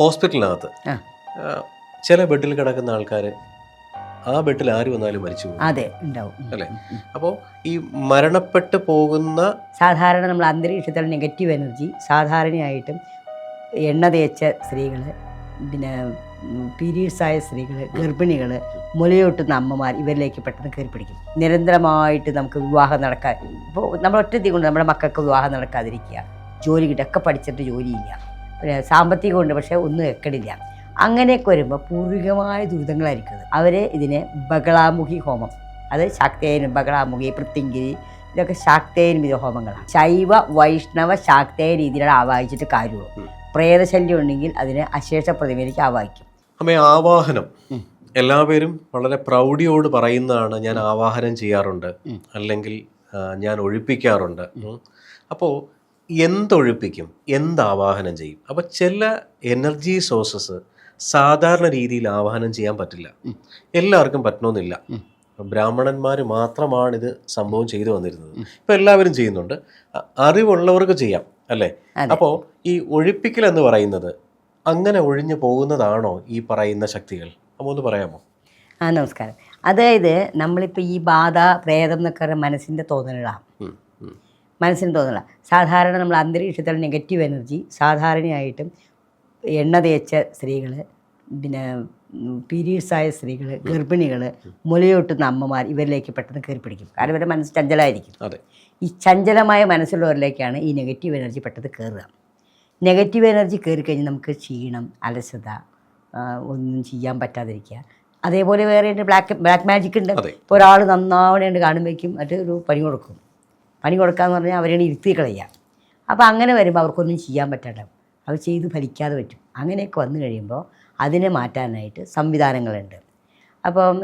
ഹോസ്പിറ്റലിനകത്ത്. ചില ബെഡിൽ കിടക്കുന്ന ആൾക്കാർ ആ ബെഡിൽ ആര് വന്നാലും മരിച്ചു പോകും. അതെ ഉണ്ടാവും. അല്ലേ? അപ്പോൾ ഈ മരണപ്പെട്ട് പോകുന്ന സാധാരണ നമ്മൾ അന്തരീക്ഷത്തിൽ നെഗറ്റീവ് എനർജി സാധാരണയായിട്ടും എണ്ണ തേച്ച സ്ത്രീകൾ പിന്നെ പീരീഡ്സ് ആയ സ്ത്രീകൾ ഗർഭിണികൾ മുലയൂട്ടുന്ന അമ്മമാർ ഇവരിലേക്ക് പെട്ടെന്ന് കയറി പിടിക്കും. നിരന്തരമായിട്ട് നമുക്ക് വിവാഹം നടക്കാൻ ഇപ്പോൾ നമ്മൾ ഒറ്റത്തി കൊണ്ട് നമ്മുടെ മക്കൾക്ക് വിവാഹം നടക്കാതിരിക്കുക. ജോലി കിട്ടുക ഒക്കെ പഠിച്ചിട്ട് ജോലിയില്ല. പിന്നെ സാമ്പത്തികമുണ്ട് പക്ഷേ ഒന്നും എക്കടില്ല. അങ്ങനെയൊക്കെ വരുമ്പോൾ പൂർവികമായ ദുരിതങ്ങളായിരിക്കും അവർ അവർ ഇതിനെ ബഹളാമുഖി ഹോമം അത് ശാക്തേയൻ ബഹളാമുഖി പൃത്തിങ്കിരി ഇതൊക്കെ ശാക്തേയൻ വിധ ഹോമങ്ങളാണ്. ശൈവ വൈഷ്ണവ ശാക്തേയ രീതിയിലാണ് ആവാഹിച്ചിട്ട് കാര്യമുള്ളൂ. പ്രേതശല്യം ഉണ്ടെങ്കിൽ അതിനെ അശേഷ പ്രതിമയിലേക്ക് ആവാഹിക്കും. അമ്മേ ആവാഹനം. എല്ലാവരും വളരെ പ്രൗഢിയോട് പറയുന്നതാണ് ഞാൻ ആവാഹനം ചെയ്യാറുണ്ട് അല്ലെങ്കിൽ ഞാൻ ഒഴിപ്പിക്കാറുണ്ട്. അപ്പോൾ എന്തൊഴിപ്പിക്കും? എന്ത് ആവാഹനം ചെയ്യും? അപ്പോൾ ചില എനർജി സോഴ്സസ് സാധാരണ രീതിയിൽ ആവാഹനം ചെയ്യാൻ പറ്റില്ല. എല്ലാവർക്കും പറ്റണമെന്നില്ല ബ്രാഹ്മണന്മാർ മാത്രമാണ് ഇത് സംഭവം ചെയ്തു വന്നിരുന്നത്. ഇപ്പം എല്ലാവരും ചെയ്യുന്നുണ്ട്. അറിവുള്ളവർക്ക് ചെയ്യാം അല്ലേ? അപ്പോൾ ഈ ഒഴിപ്പിക്കൽ എന്ന് പറയുന്നത് അങ്ങനെ ഒഴിഞ്ഞു പോകുന്നതാണോ ഈ പറയുന്ന ശക്തികൾ? അപ്പോൾ ഒന്ന് പറയാമോ? ആ നമസ്കാരം. അതായത് നമ്മളിപ്പോൾ ഈ ബാധ പ്രേതം എന്നൊക്കെ മനസ്സിന്റെ തോന്നലുകളാണ്. മനസ്സിന് തോന്നില്ല സാധാരണ നമ്മൾ അന്തരീക്ഷത്തിൽ നെഗറ്റീവ് എനർജി സാധാരണയായിട്ടും എണ്ണ തേച്ച സ്ത്രീകൾ പിന്നെ പീരീഡ്സ് ആയ സ്ത്രീകൾ ഗർഭിണികൾ മുലയൂട്ടുന്ന അമ്മമാർ ഇവരിലേക്ക് പെട്ടെന്ന് കയറി പിടിക്കും. കാരണം ഇവരുടെ മനസ്സ് ചഞ്ചലമായിരിക്കും. ഈ ചഞ്ചലമായ മനസ്സുള്ളവരിലേക്കാണ് ഈ നെഗറ്റീവ് എനർജി പെട്ടെന്ന് കയറുക നെഗറ്റീവ് എനർജി കയറി കഴിഞ്ഞാൽ നമുക്ക് ക്ഷീണം അലസത ഒന്നും ചെയ്യാൻ പറ്റാതിരിക്കുക. അതേപോലെ വേറെ ബ്ലാക്ക് ബ്ലാക്ക് മാജിക് ഉണ്ട്. ഇപ്പോൾ ഒരാൾ നന്നാവണേണ്ട് കാണുമ്പോഴേക്കും മറ്റൊരു പണി കൊടുക്കും. പണി കൊടുക്കാന്ന് പറഞ്ഞാൽ അവരെയാണ് ഇരുത്തി കളയുക അപ്പോൾ അങ്ങനെ വരുമ്പോൾ അവർക്കൊന്നും ചെയ്യാൻ പറ്റാണ്ടാവും. അവർ ചെയ്ത് ഫലിക്കാതെ പറ്റും. അങ്ങനെയൊക്കെ വന്നു കഴിയുമ്പോൾ അതിനെ മാറ്റാനായിട്ട് സംവിധാനങ്ങളുണ്ട്. അപ്പം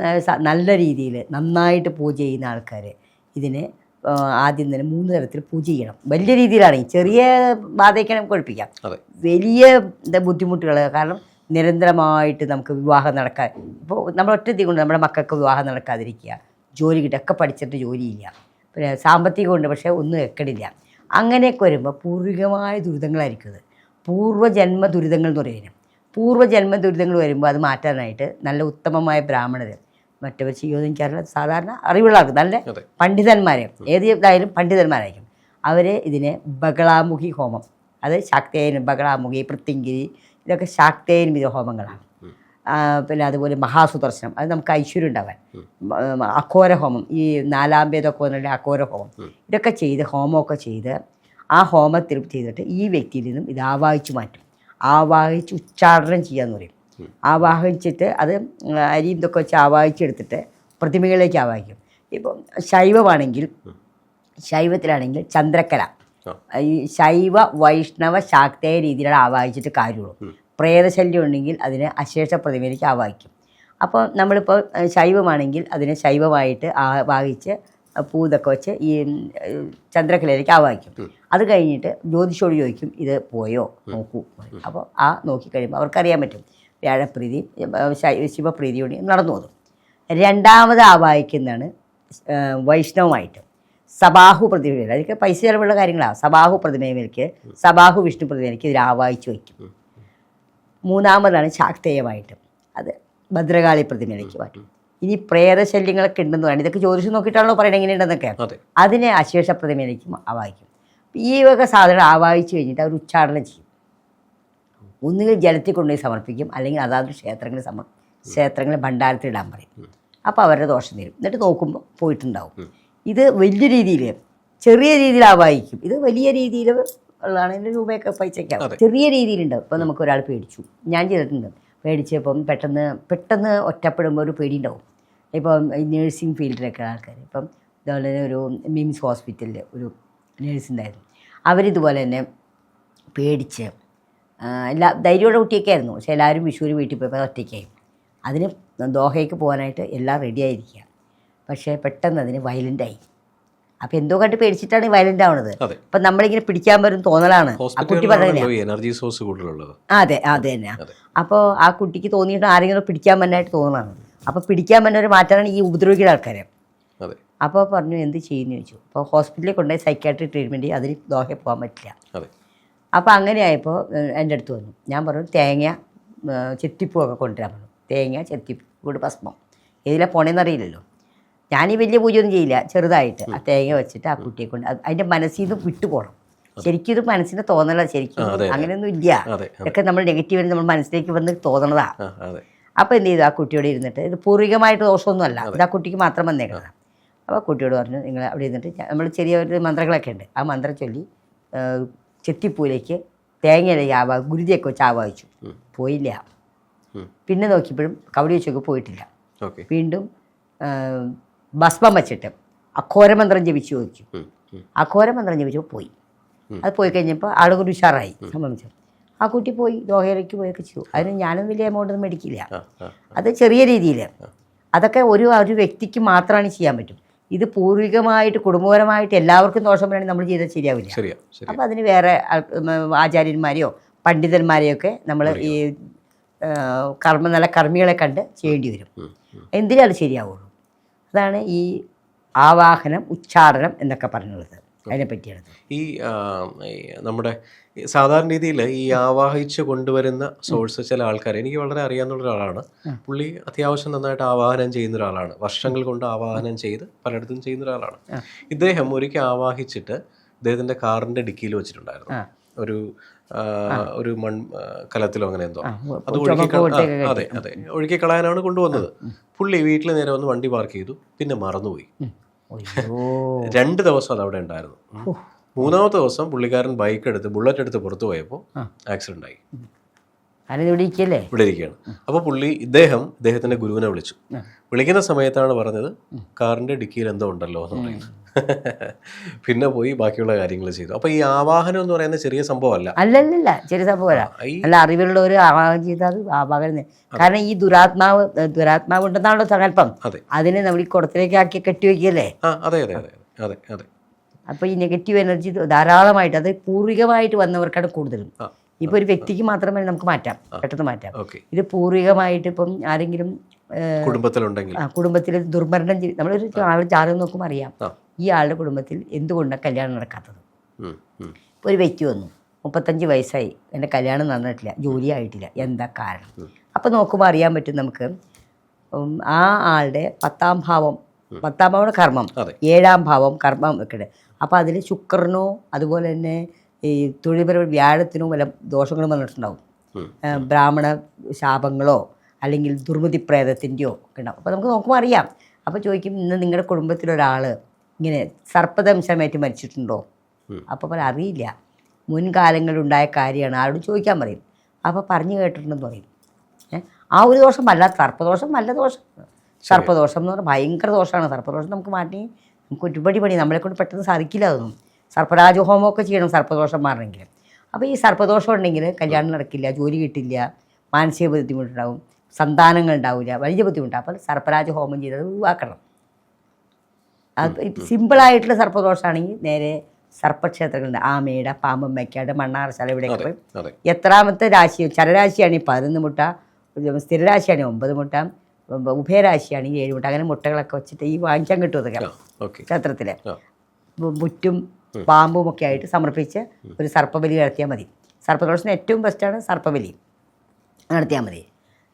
നല്ല രീതിയിൽ നന്നായിട്ട് പൂജ ചെയ്യുന്ന ആൾക്കാർ ഇതിനെ ആദ്യം തന്നെ മൂന്ന് തരത്തിൽ പൂജ ചെയ്യണം. വലിയ രീതിയിലാണെങ്കിൽ ചെറിയ ബാധയൊക്കെ നമുക്ക് ഒഴിപ്പിക്കാം. വലിയ ബുദ്ധിമുട്ടുകൾ കാരണം നിരന്തരമായിട്ട് നമുക്ക് വിവാഹം നടക്കാൻ ഇപ്പോൾ നമ്മൾ ഒറ്റ കൊണ്ട് നമ്മുടെ മക്കൾക്ക് വിവാഹം നടക്കാതിരിക്കുക ജോലി കിട്ടുക ഒക്കെ പഠിച്ചിട്ട് ജോലിയില്ല. പിന്നെ സാമ്പത്തികമുണ്ട് പക്ഷേ ഒന്നും എക്കടില്ല അങ്ങനെയൊക്കെ വരുമ്പോൾ പൂർവികമായ ദുരിതങ്ങളായിരിക്കും അത്. പൂർവജന്മ ദുരിതങ്ങൾ എന്ന് പറയുന്നത്. പൂർവജന്മ ദുരിതങ്ങൾ വരുമ്പോൾ അത് മാറ്റാനായിട്ട് നല്ല ഉത്തമമായ ബ്രാഹ്മണർ മറ്റവർ ചെയ്യുമെന്ന് എനിക്കറിയില്ല. സാധാരണ അറിവുള്ള ആൾക്ക് നല്ല പണ്ഡിതന്മാരെ ഏത് ഇതായാലും പണ്ഡിതന്മാരായിരിക്കും. അവർ ഇതിനെ ബഹളാമുഖി ഹോമം അത് ശാക്തേയൻ ബഹളാമുഖി പൃത്തിങ്കിരി ഇതൊക്കെ ശാക്തേയൻ വിധ ഹോമങ്ങളാണ്. പിന്നെ അതുപോലെ മഹാസുദർശനം. അത് നമുക്ക് ഐശ്വര്യം ഉണ്ടാവാൻ. അഘോര ഹോമം ഈ നാലാം ഭേദമൊക്കെ വന്നിട്ട് അഘോര ഹോമം. ഇതൊക്കെ ചെയ്ത് ഹോമമൊക്കെ ചെയ്ത് ആ ഹോമത്തിൽ ചെയ്തിട്ട് ഈ വ്യക്തിയിൽ നിന്നും ഇത് ആവാഹിച്ച് മാറ്റും. ആവാഹിച്ച് ഉച്ചാടനം ചെയ്യാന്ന് പറയും. ആവാഹിച്ചിട്ട് അത് അരിയും ഇതൊക്കെ വെച്ച് ആവാഹിച്ചെടുത്തിട്ട് പ്രതിമകളിലേക്ക് ആവാഹിക്കും. ഇപ്പം ശൈവമാണെങ്കിൽ ശൈവത്തിലാണെങ്കിൽ ചന്ദ്രക്കല. ഈ ശൈവ വൈഷ്ണവ ശാക്തേയ രീതിയിലാണ് ആവാഹിച്ചിട്ട് കാര്യമുള്ളൂ. പ്രേതശല്യം ഉണ്ടെങ്കിൽ അതിനെ അശേഷ പ്രതിമയിലേക്ക് ആവാഹിക്കും. അപ്പോൾ നമ്മളിപ്പോൾ ശൈവമാണെങ്കിൽ അതിനെ ശൈവമായിട്ട് ആവാഹിച്ച് പൂതൊക്കെ വെച്ച് ഈ ചന്ദ്രക്കലയിലേക്ക് ആവാഹിക്കും. അത് കഴിഞ്ഞിട്ട് ജ്യോതിഷോട് ചോദിക്കും ഇത് പോയോ? നോക്കൂ. അപ്പോൾ ആ നോക്കി കഴിയുമ്പോൾ അവർക്കറിയാൻ പറ്റും. വ്യാഴപ്രീതി ശിവപ്രീതി ശിവപ്രീതിയോട് നടന്നു പോകും രണ്ടാമത് ആവാഹിക്കുന്നതാണ് വൈഷ്ണവമായിട്ട്. സബാഹു പ്രതിമയിൽ അതൊക്കെ പൈസ ചിലവുള്ള കാര്യങ്ങളാണ് സബാഹു പ്രതിമയിലേക്ക് സബാഹു വിഷ്ണു പ്രതിമയിലേക്ക് ഇതിൽ ആവാഹിച്ച് വയ്ക്കും. മൂന്നാമതാണ് ശാക്തേയമായിട്ട്. അത് ഭദ്രകാളി പ്രതിമയിലേക്ക് മാറ്റും. ഇനി പ്രേതശല്യങ്ങളൊക്കെ ഉണ്ടെന്ന് പറയുന്നത് ഇതൊക്കെ ചോദിച്ചു നോക്കിയിട്ടാണല്ലോ പറയണത് എങ്ങനെയുണ്ടെന്നൊക്കെ അതെ. അതിനെ അശേഷ പ്രതിമയിലേക്ക് ആവാഹിക്കും. ഈ വക സാധനം ആവാഹിച്ചു കഴിഞ്ഞിട്ട് അവർ ഉച്ചാടനം ചെയ്യും. ഒന്നുകിൽ ജലത്തിൽ കൊണ്ടുപോയി സമർപ്പിക്കും അല്ലെങ്കിൽ അതാത് ക്ഷേത്രങ്ങളിൽ സമർ ക്ഷേത്രങ്ങളിൽ ഭണ്ഡാരത്തിൽ ഇടാൻ പറയും. അപ്പോൾ അവരുടെ ദോഷം തരും. എന്നിട്ട് നോക്കുമ്പോൾ പോയിട്ടുണ്ടാവും. ഇത് വലിയ രീതിയിൽ ചെറിയ രീതിയിൽ ആവാഹിക്കും. ഇത് വലിയ രീതിയിൽ ഉള്ളതാണ് ഇതിന്റെ രൂപയൊക്കെ പൈസയ്ക്കാവും അതെ. ചെറിയ രീതിയിലുണ്ട്. ഇപ്പം നമുക്ക് ഒരാൾ പേടിച്ചു. ഞാൻ ചെയ്തിട്ടുണ്ട്. പേടിച്ചപ്പം പെട്ടെന്ന് പെട്ടെന്ന് ഒറ്റപ്പെടുമ്പോൾ ഒരു പേടി ഉണ്ടാവും ഇപ്പം നേഴ്സിംഗ് ഫീൽഡിലൊക്കെ ആൾക്കാർ ഇപ്പം ഇതുപോലെ തന്നെ ഒരു മിംസ് ഹോസ്പിറ്റലിൽ ഒരു നേഴ്സ് ഉണ്ടായിരുന്നു അവരിതുപോലെ തന്നെ പേടിച്ച് എല്ലാ ധൈര്യമുള്ള കുട്ടിയൊക്കെ ആയിരുന്നു. പക്ഷേ എല്ലാവരും വിഷുവിന് വീട്ടിൽ പോയപ്പോൾ ഒറ്റയ്ക്കായി. അതിന് ദോഹയ്ക്ക് പോകാനായിട്ട് എല്ലാം റെഡി ആയിരിക്കുക. പക്ഷേ പെട്ടെന്ന് അതിന് വയലന്റായി അപ്പോൾ എന്തോ കണ്ട് പേടിച്ചിട്ടാണ് വയലന്റ് ആവണത്. അപ്പൊ അപ്പം നമ്മളിങ്ങനെ പിടിക്കാൻ വരും തോന്നലാണ്. ആ കുട്ടി പറഞ്ഞത് എനർജി സോഴ്സ് കൂടുതലുള്ളത്. അതെ അതെ തന്നെ. അപ്പോൾ ആ കുട്ടിക്ക് തോന്നിയിട്ട് ആരെങ്കിലും പിടിക്കാൻ പറ്റാനായിട്ട് തോന്നലാണ്. അപ്പൊ പിടിക്കാൻ പറ്റുന്ന മാറ്റാനാണ് ഈ ഉപദ്രവിക്കുന്ന ആൾക്കാരെ. അതെ. അപ്പോൾ പറഞ്ഞു എന്ത് ചെയ്യുന്നു? ചോദിച്ചു. അപ്പൊ ഹോസ്പിറ്റലിൽ കൊണ്ടുപോയി സൈക്കാട്രി ട്രീറ്റ്മെന്റ് അതിന് ദോഹ പോകാൻ പറ്റില്ല. അപ്പോൾ അങ്ങനെ ആയപ്പോൾ എന്റെ എന്റെ അടുത്ത് വന്നു. ഞാൻ പറഞ്ഞു തേങ്ങ ചെത്തിപ്പൂ ഒക്കെ കൊണ്ടുവരാൻ പറഞ്ഞു. തേങ്ങ ചെത്തിപ്പൂട് ഭസ്മം. ഇതിലെ പോണേന്നറിയില്ലല്ലോ ഞാൻ ഈ വലിയ ഒന്നും ചെയ്യില്ല. ചെറുതായിട്ട് ആ തേങ്ങ വെച്ചിട്ട് ആ കുട്ടിയെ കൊണ്ട് അതിന്റെ അതിന്റെ മനസ്സിൽ നിന്ന് വിട്ടു പോകണം ശരിക്കും ഇത് മനസ്സിന് തോന്നല ശരിക്കും. അങ്ങനെയൊന്നും ഇല്ല. ഇതൊക്കെ നമ്മൾ നെഗറ്റീവ് നമ്മൾ മനസ്സിലേക്ക് വന്ന് തോന്നണതാ. അപ്പോൾ എന്ത് ചെയ്തു? ആ കുട്ടിയോട് ഇരുന്നിട്ട് ഇത് പൂർവികമായിട്ട് ദോഷമൊന്നുമല്ല. ഇത് ആ കുട്ടിക്ക് മാത്രം വന്നേക്കണം. അപ്പോൾ കുട്ടിയോട് പറഞ്ഞു നിങ്ങൾ അവിടെ ഇരുന്നിട്ട് നമ്മൾ ചെറിയ ഒരു മന്ത്രങ്ങളൊക്കെ ഉണ്ട്. ആ മന്ത്രം ചൊല്ലി ചെത്തിപ്പൂലേക്ക് തേങ്ങയിലേക്ക് ആവാ ഗുരുതിയൊക്കെ വെച്ച് ആവാഹിച്ചു. പോയില്ല. പിന്നെ നോക്കിയപ്പോഴും കവടി വെച്ചൊക്കെ പോയിട്ടില്ല. വീണ്ടും ഭസ്മം വച്ചിട്ട് അഘോരമന്ത്രം ജപിച്ചു ചോദിച്ചു. അഘോരമന്ത്രം ജപിച്ചു പോയി. അത് പോയി കഴിഞ്ഞപ്പോൾ ആളുകൾ ഉഷാറായി. സംബന്ധിച്ചു ആ കുട്ടി പോയി ദോഹയിലേക്ക് പോയൊക്കെ ചെയ്തു. അതിന് ഞാനും വലിയ എമൗണ്ട് ഒന്നും മേടിക്കില്ല. അത് ചെറിയ രീതിയിൽ അതൊക്കെ ഒരു ഒരു വ്യക്തിക്ക് മാത്രമാണ് ചെയ്യാൻ പറ്റും. ഇത് പൂർവികമായിട്ട് കുടുംബപരമായിട്ട് എല്ലാവർക്കും ദോഷം വേണമെങ്കിൽ നമ്മൾ ചെയ്താൽ ശരിയാവില്ല. അപ്പം അതിന് വേറെ ആചാര്യന്മാരെയോ പണ്ഡിതന്മാരെയോ പണ്ഡിതന്മാരെയൊക്കെ നമ്മൾ ഈ കർമ്മ നല്ല കർമ്മികളെ കണ്ട് ചെയ്യേണ്ടി വരും. എന്തിനാണ്. ശരിയാവുള്ളൂ? അതാണ് ഈ ആവാഹനം ഉച്ചാരണം എന്നൊക്കെ പറഞ്ഞുള്ളത്. അതിനെ പറ്റിയാണ് ഈ നമ്മുടെ സാധാരണ രീതിയിൽ ഈ ആവാഹിച്ച് കൊണ്ടുവരുന്ന സോഴ്സ് ചില ആൾക്കാർ എനിക്ക് വളരെ അറിയാവുന്ന ഒരാളാണ്. പുള്ളി അത്യാവശ്യം നന്നായിട്ട് ആവാഹനം ചെയ്യുന്ന ഒരാളാണ്. വർഷങ്ങൾ കൊണ്ട് ആവാഹനം ചെയ്ത് പലയിടത്തും ചെയ്യുന്ന ഒരാളാണ്. ഇദ്ദേഹം ഒരിക്കൽ ആവാഹിച്ചിട്ട് ഇദ്ദേഹത്തിന്റെ കാറിന്റെ ഡിക്കിയിൽ വെച്ചിട്ടുണ്ടായിരുന്നു. ഒരു ഒരു മൺ കലത്തിലോ അങ്ങനെ എന്തോ. അത് ഒഴുക്കി അതെ അതെ. ഒഴുക്കി കളയാനാണ് കൊണ്ടുവന്നത്. പുള്ളി വീട്ടിൽ നേരെ വന്ന് വണ്ടി പാർക്ക് ചെയ്തു. പിന്നെ മറന്നുപോയി. രണ്ട് ദിവസം അത് അവിടെ ഉണ്ടായിരുന്നു. മൂന്നാമത്തെ ദിവസം പുള്ളിക്കാരൻ ബൈക്ക് എടുത്ത് ബുള്ളറ്റ് എടുത്ത് പുറത്തു പോയപ്പോൾ ആക്സിഡന്റ് ആയി. ഇവിടെ ഇരിക്കുകയാണ്. അപ്പോൾ പുള്ളി ഇദ്ദേഹം ഇദ്ദേഹത്തിന്റെ ഗുരുവിനെ വിളിച്ചു. വിളിക്കുന്ന സമയത്താണ് പറഞ്ഞത് കാറിന്റെ ഡിക്കിയിൽ എന്തോ ഉണ്ടല്ലോ എന്ന് പറയുന്നത്. പിന്നെ പോയി ബാക്കിയുള്ള കാര്യങ്ങൾ ചെയ്തു. അപ്പൊ ഈ ആവാഹനം എന്ന് പറയുന്ന ചെറിയ സംഭവമല്ല. അല്ലല്ലല്ല ചെറിയ സംഭവമല്ല. അല്ല അറിവുള്ള ഒരു ആവാഹനം ചെയ്താൽ ആവാഹനം കാരണം ഈ ദുരാത്മാവ് ദുരാത്മാവ് ഉണ്ടെന്നാണല്ലോ സങ്കല്പം. അതിനെ നമ്മൾ ഈ കുടത്തിലേക്ക് ആക്കി കെട്ടിവെക്കല്ലേ അതെ അതെ അതെ അതെ അതെ അപ്പോൾ ഈ നെഗറ്റീവ് എനർജി ധാരാളമായിട്ട് അത് പൂർവികമായിട്ട് വന്നവർക്കാണ് കൂടുതലും. ഇപ്പൊ ഒരു വ്യക്തിക്ക് മാത്രമേ നമുക്ക് മാറ്റാം. പെട്ടെന്ന് മാറ്റാം. ഇത് പൂർവികമായിട്ട് ഇപ്പം ആരെങ്കിലും കുടുംബത്തിലുണ്ടെങ്കിൽ. കുടുംബത്തിൽ ദുർമരണം നമ്മളൊരു ആളുടെ ജാതകം നോക്കുമ്പോൾ അറിയാം. ആളുടെ കുടുംബത്തിൽ എന്തുകൊണ്ടാണ് കല്യാണം നടക്കാത്തത്. ഇപ്പോൾ ഒരു വ്യക്തി വന്നു മുപ്പത്തഞ്ച് വയസ്സായി എന്റെ കല്യാണം നടന്നിട്ടില്ല ജോലി ആയിട്ടില്ല എന്താ കാരണം? അപ്പോൾ നോക്കുമ്പോൾ അറിയാൻ പറ്റും നമുക്ക് ആ ആളുടെ പത്താം ഭാവം പത്താം ഭാവം കർമ്മം. ഏഴാം ഭാവം കർമ്മം ഒക്കെ അപ്പോൾ അതിൽ ശുക്രനോ അതുപോലെ തന്നെ ഈ തൊഴിൽപരമായ വ്യാഴത്തിനോ വല്ല ദോഷങ്ങളും വന്നിട്ടുണ്ടാവും. ബ്രാഹ്മണ ശാപങ്ങളോ അല്ലെങ്കിൽ ദുർമതി പ്രേതത്തിന്റെയോ ഒക്കെ ഉണ്ടാവും. അപ്പോൾ നമുക്ക് നോക്കുമ്പോൾ അറിയാം. അപ്പോൾ ചോദിക്കും ഇന്ന് നിങ്ങളുടെ കുടുംബത്തിലൊരാൾ ഇങ്ങനെ സർപ്പദംശമേറ്റ് മരിച്ചിട്ടുണ്ടോ? അപ്പോൾ പറയാം അറിയില്ല. മുൻകാലങ്ങളിലുണ്ടായ കാര്യമാണ്. ആരോട് ചോദിക്കാൻ പറയും. അപ്പോൾ പറഞ്ഞു കേട്ടിട്ടുണ്ടെന്ന് പറയും. ആ ഒരു ദോഷം അല്ല സർപ്പദോഷം നല്ല ദോഷം. സർപ്പദോഷം എന്ന് പറഞ്ഞാൽ ഭയങ്കര ദോഷമാണ്. സർപ്പദോഷം നമുക്ക് മാറ്റി നമുക്ക് ഒരുപടി പണി നമ്മളെ കൊണ്ട് പെട്ടെന്ന് സാധിക്കില്ല അതൊന്നും. സർപ്പരാജഹോമമൊക്കെ ചെയ്യണം സർപ്പദോഷം മാറണമെങ്കിൽ. അപ്പോൾ ഈ സർപ്പദോഷം ഉണ്ടെങ്കിൽ കല്യാണം നടക്കില്ല ജോലി കിട്ടില്ല മാനസിക ബുദ്ധിമുട്ടുണ്ടാവും സന്താനങ്ങൾ ഉണ്ടാവില്ല വലിയ ബുദ്ധിമുട്ടാണ് അപ്പോൾ സർപ്പരാജ ഹോമം ചെയ്തത് ഒഴിവാക്കണം. അത് സിമ്പിളായിട്ടുള്ള സർപ്പദോഷമാണെങ്കിൽ നേരെ സർപ്പക്ഷേത്രങ്ങളുണ്ട്. ആമയുടെ പാമ്പമ്മയ്ക്കാട് മണ്ണാറശാല ഇവിടെയൊക്കെ പോയി. എത്രാമത്തെ രാശി? ചരരാശിയാണെങ്കിൽ പതിനൊന്ന് മുട്ട സ്ഥിരരാശിയാണെങ്കിൽ ഒമ്പത് മുട്ട ഉഭയരാശിയാണെങ്കിൽ ഏഴ് മുട്ട. അങ്ങനെ മുട്ടകളൊക്കെ വെച്ചിട്ട് ഈ വാങ്ങിക്കാൻ കിട്ടും. അതൊക്കെ ക്ഷേത്രത്തിൽ മുറ്റും പാമ്പും ഒക്കെ ആയിട്ട് സമർപ്പിച്ച് ഒരു സർപ്പബലി നടത്തിയാൽ മതി. സർപ്പദോഷത്തിന് ഏറ്റവും ബെസ്റ്റാണ് സർപ്പബലി. നടത്തിയാൽ മതി.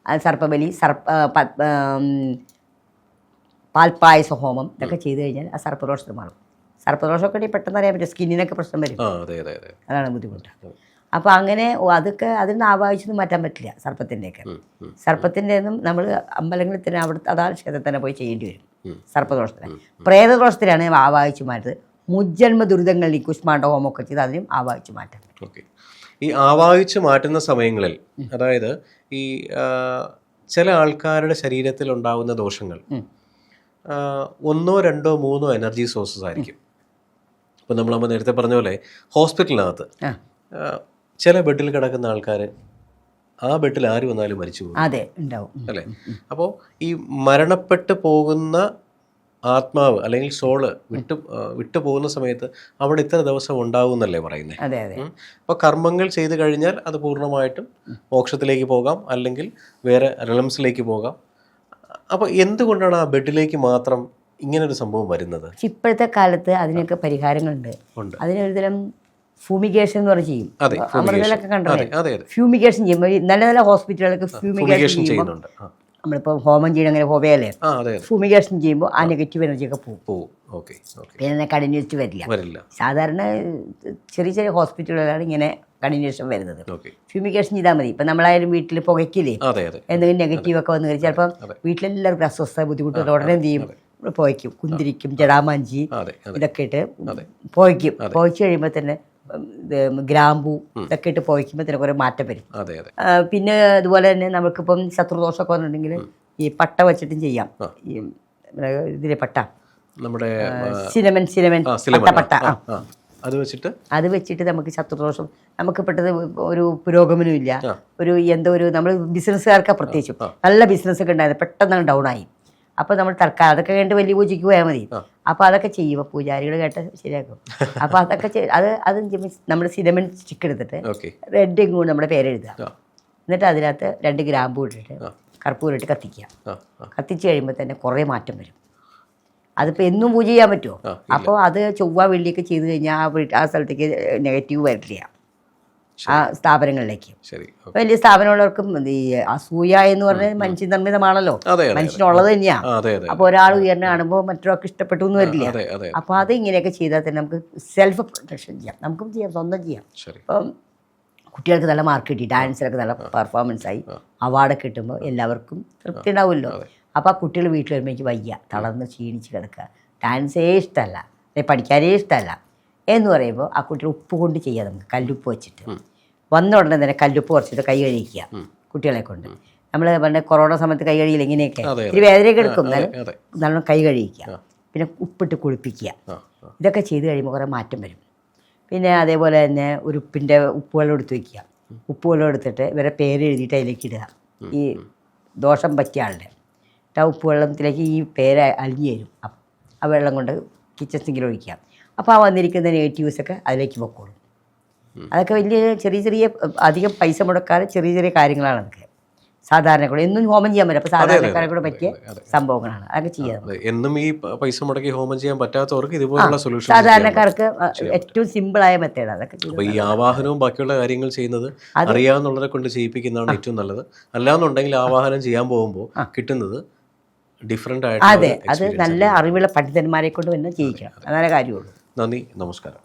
അത് സർപ്പബലി സർപ്പ പാൽപ്പായസ ഹോമം ഇതൊക്കെ ചെയ്തു കഴിഞ്ഞാൽ ആ സർപ്പദോഷത്തിന് മാറും. സർപ്പദോഷമൊക്കെ ഒക്കെ പെട്ടെന്ന് അറിയാൻ പറ്റും. സ്കിന്നിനൊക്കെ പ്രശ്നം വരും. അതാണ് ബുദ്ധിമുട്ട്. അപ്പോൾ അങ്ങനെ അതൊക്കെ അതൊക്കെ അതിന് ആവാഹിച്ചൊന്നും മാറ്റാൻ പറ്റില്ല സർപ്പത്തിന്റെയൊക്കെ. സർപ്പത്തിന്റെ ഒന്നും നമ്മൾ അമ്പലങ്ങളിൽ തന്നെ അവിടുത്തെ അതാ ക്ഷേത്രത്തിൽ തന്നെ പോയി ചെയ്യേണ്ടി വരും. സർപ്പദോഷത്തിന്. പ്രേതദോഷത്തിലാണ് ആവാഹിച്ച് മാറ്റത്. മുജ്ജന്മ ദുരിതങ്ങളിൽ കുഷ്മാണ്ട ഹോമൊക്കെ ചെയ്ത് അതിനും ആവാഹിച്ച് മാറ്റാം ഓക്കെ. ഈ ആവാഹിച്ച് മാറ്റുന്ന സമയങ്ങളിൽ അതായത് ഈ ചില ആൾക്കാരുടെ ശരീരത്തിൽ ഉണ്ടാകുന്ന ദോഷങ്ങൾ ഒന്നോ രണ്ടോ മൂന്നോ എനർജി സോഴ്സസ് ആയിരിക്കും. ഇപ്പം നമ്മൾ നേരത്തെ പറഞ്ഞ പോലെ ഹോസ്പിറ്റലിനകത്ത് ചില ബെഡിൽ കിടക്കുന്ന ആൾക്കാർ ആ ബെഡിൽ ആര് വന്നാലും മരിച്ചു പോകും. അതെ ഉണ്ടാവും. അല്ലേ? അപ്പോൾ ഈ മരണപ്പെട്ടു പോകുന്ന ആത്മാവ് അല്ലെങ്കിൽ സോൾ വിട്ടു വിട്ടു പോകുന്ന സമയത്ത് അവിടെ ഇത്ര ദിവസം ഉണ്ടാവും എന്നല്ലേ പറയുന്നത് അതെ. അതെ അപ്പോൾ കർമ്മങ്ങൾ ചെയ്തു കഴിഞ്ഞാൽ അത് പൂർണമായിട്ടും മോക്ഷത്തിലേക്ക് പോകാം. അല്ലെങ്കിൽ വേറെ റിലംസിലേക്ക് പോകാം. അപ്പോൾ എന്തുകൊണ്ടാണ് ആ ബെഡിലേക്ക് മാത്രം ഇങ്ങനൊരു സംഭവം വരുന്നത്? ഇപ്പോഴത്തെ കാലത്ത് അതിനൊക്കെ പരിഹാരങ്ങളുണ്ട്. അതിനൊരുതരം ഫ്യൂമിഗേഷൻ എന്ന് പറഞ്ഞ് ചെയ്യും. അമൃതയിലൊക്കെ കണ്ടത് ഫ്യൂമിഗേഷൻ ചെയ്യുമ്പോൾ നല്ല നല്ല ഹോസ്പിറ്റലുകളൊക്കെ ഫ്യൂമിഗേഷൻ ചെയ്യുമ്പോൾ ചെയ്യുന്നുണ്ട്. നമ്മളിപ്പോൾ ഹോമം ചെയ്യണം അങ്ങനെ ഹോമയല്ലേ? ഫ്യൂമിഗേഷൻ ചെയ്യുമ്പോൾ ആ നെഗറ്റീവ് എനർജി ഒക്കെ പോകും. പിന്നെ കണ്ടിന്യൂസ് വരില്ല. സാധാരണ ചെറിയ ചെറിയ ഹോസ്പിറ്റലുകളാണ് ഇങ്ങനെ കണ്ടിന്യൂഷൻ വരുന്നത്. ഫ്യൂമിക്കേഷൻ ചെയ്താൽ മതി. ഇപ്പം നമ്മളായാലും വീട്ടിൽ പുകയ്ക്കില്ലേ? എന്തെങ്കിലും നെഗറ്റീവ് ഒക്കെ വന്നു കഴിഞ്ഞാൽ ചിലപ്പം. വീട്ടിലെല്ലാവർക്കും അസ്വസ്ഥ ബുദ്ധിമുട്ട് ഉടനെ എന്ത് ചെയ്യും? പുകയ്ക്കും. കുന്തിരിക്കും ജടാമാഞ്ചി ഇതൊക്കെ ഇട്ട് പുകയ്ക്കും. പുകച്ചു കഴിയുമ്പോൾ തന്നെ ഗ്രാമ്പു ഇതൊക്കെ ഇട്ട് പുകയ്ക്കുമ്പോൾ തന്നെ കുറേ മാറ്റം വരും. പിന്നെ അതുപോലെ തന്നെ നമുക്കിപ്പം ശത്രുദോഷമൊക്കെ വന്നിട്ടുണ്ടെങ്കിൽ ഈ പട്ട വെച്ചിട്ടും ചെയ്യാം. ഈ ഇതിലെ പട്ട. നമ്മുടെ സിനമൻ സിനമൻ. പട്ട പട്ട. അത് വെച്ചിട്ട്? അത് വെച്ചിട്ട് നമുക്ക് ശത്രുദോഷം നമുക്ക് പെട്ടത് ഒരു പുരോഗമനവും ഇല്ല ഒരു എന്തോ ഒരു നമ്മൾ ബിസിനസ്സുകാർക്ക് പ്രത്യേകിച്ചും നല്ല ബിസിനസ്സൊക്കെ ഉണ്ടായത് പെട്ടെന്ന് ഡൗൺ ആയി. അപ്പോൾ നമ്മൾ തർക്കം അതൊക്കെ കഴിഞ്ഞിട്ട് വലിയ പൂജയ്ക്ക് പോയാൽ മതി. അപ്പൊ അപ്പോൾ അതൊക്കെ ചെയ്യുമ്പോൾ പൂജാരികൾ കേട്ട ശരിയാക്കും. അപ്പോൾ അതൊക്കെ അത് അത് നമ്മൾ സിനിമൻ സ്റ്റിക്ക് എടുത്തിട്ട് റെഡ് കൂടി നമ്മുടെ പേരെഴുതുക എന്നിട്ട് അതിനകത്ത് രണ്ട് ഗ്രാമ്പൂ ഇട്ടിട്ട് കർപ്പൂരിട്ട് കർപ്പൂരം ഇട്ട് കത്തിക്കുക. കത്തിച്ച് കഴിയുമ്പോൾ തന്നെ കുറേ മാറ്റം വരും. അതിപ്പോൾ എന്നും പൂജ ചെയ്യാൻ പറ്റുമോ അപ്പോൾ അത് ചൊവ്വ വെള്ളിയൊക്കെ ചെയ്ത് കഴിഞ്ഞാൽ ആ വീട്ട് ആ സ്ഥലത്തേക്ക് നെഗറ്റീവ് വരില്ല ആ സ്ഥാപനങ്ങളിലേക്ക്. വലിയ സ്ഥാപനമുള്ളവർക്കും ഈ അസൂയ എന്ന് പറഞ്ഞാൽ മനുഷ്യ നിർമ്മിതമാണല്ലോ. മനുഷ്യനുള്ളത് തന്നെയാണ് അപ്പൊ ഒരാൾ ഉയർന്ന കാണുമ്പോൾ മറ്റൊരാൾക്ക് ഇഷ്ടപ്പെട്ടു എന്ന് വരില്ല. അപ്പൊ അതെ ഇങ്ങനെയൊക്കെ ചെയ്താൽ തന്നെ നമുക്ക് സെൽഫ് പ്രൊട്ടക്ഷൻ ചെയ്യാം. നമുക്കും ചെയ്യാം സ്വന്തം ചെയ്യാം. ഇപ്പം കുട്ടികൾക്ക് നല്ല മാർക്ക് കിട്ടി ഡാൻസിലൊക്കെ നല്ല പെർഫോമൻസ് ആയി. അവാർഡൊക്കെ കിട്ടുമ്പോൾ എല്ലാവർക്കും തൃപ്തി ഉണ്ടാവുമല്ലോ. അപ്പോൾ ആ കുട്ടികൾ വീട്ടിൽ വരുമ്പോൾ എനിക്ക് വയ്യ. തളർന്ന് ക്ഷീണിച്ച് കിടക്കുക. ഡാൻസേ ഇഷ്ടമല്ല അല്ലെങ്കിൽ പഠിക്കാനേ ഇഷ്ടമല്ല എന്ന് പറയുമ്പോൾ ആ കുട്ടികൾ ഉപ്പ് കൊണ്ട് ചെയ്യാം നമുക്ക്. കല്ലുപ്പ് വെച്ചിട്ട്. വന്ന ഉടനെ തന്നെ കല്ലുപ്പ് കുറച്ചിട്ട് കൈ കഴിക്കുക കുട്ടികളെ കൊണ്ട്. നമ്മൾ പറഞ്ഞ കൊറോണ സമയത്ത് കൈ കഴിയില്ല ഇങ്ങനെയൊക്കെ? ഇത്തിരി വേദനയൊക്കെ എടുക്കും നല്ലോണം കൈ കഴിക്കുക പിന്നെ ഉപ്പിട്ട് കുളിപ്പിക്കുക. ഇതൊക്കെ ചെയ്ത് കഴിയുമ്പോൾ കുറേ മാറ്റം വരും. പിന്നെ അതേപോലെ തന്നെ ഒരു ഉപ്പിന്റെ ഉപ്പുവെള്ളം എടുത്ത് വയ്ക്കുക ഉപ്പുവെള്ളം എടുത്തിട്ട് ഇവരെ പേര് എഴുതിയിട്ട് അതിലേക്ക് ഇടുക. ഈ ദോഷം പറ്റിയ ആളുടെ എന്നിട്ട് ഉപ്പ് വെള്ളത്തിലേക്ക് ഈ പേര് അലിഞ്ഞു തരും ആ വെള്ളം കൊണ്ട് കിച്ചൺ സിങ്കിൽ ഒഴിക്കുക. അപ്പോൾ ആ വന്നിരിക്കുന്ന നെഗറ്റീവ്സ് ഒക്കെ അതിലേക്ക് പൊക്കോളും. അതൊക്കെ വലിയ ചെറിയ ചെറിയ അധികം പൈസ മുടക്കാതെ ചെറിയ ചെറിയ കാര്യങ്ങളാണ് അതൊക്കെ. സാധാരണ കൂടെ എന്നും ഹോമം ചെയ്യാൻ പറ്റും അപ്പോൾ സാധാരണക്കാരെ കൂടെ പറ്റിയ സംഭവങ്ങളാണ്. അതൊക്കെ ചെയ്യാം എന്നും ഈ പൈസ മുടക്കി ഹോമം ചെയ്യാൻ പറ്റാത്തവർക്ക് ഇതുപോലുള്ള സൊല്യൂഷൻ സാധാരണക്കാർക്ക് ഏറ്റവും സിമ്പിളായ മെത്തേഡ് അതൊക്കെ ഈ ആവാഹനവും ബാക്കിയുള്ള കാര്യങ്ങൾ ചെയ്യുന്നത് അറിയാവുന്നവരെ കൊണ്ട് ചെയ്യിപ്പിക്കുന്നതാണ് ഏറ്റവും നല്ലത്. അല്ലാന്നുണ്ടെങ്കിൽ ആവാഹനം ചെയ്യാൻ പോകുമ്പോൾ കിട്ടുന്നത് ഡിഫറെന്റ് അതെ അത് നല്ല അറിവുള്ള പണ്ഡിതന്മാരെ കൊണ്ട് തന്നെ ചെയ്യിക്കണം അതാണ് കാര്യമുള്ളൂ. നന്ദി നമസ്കാരം.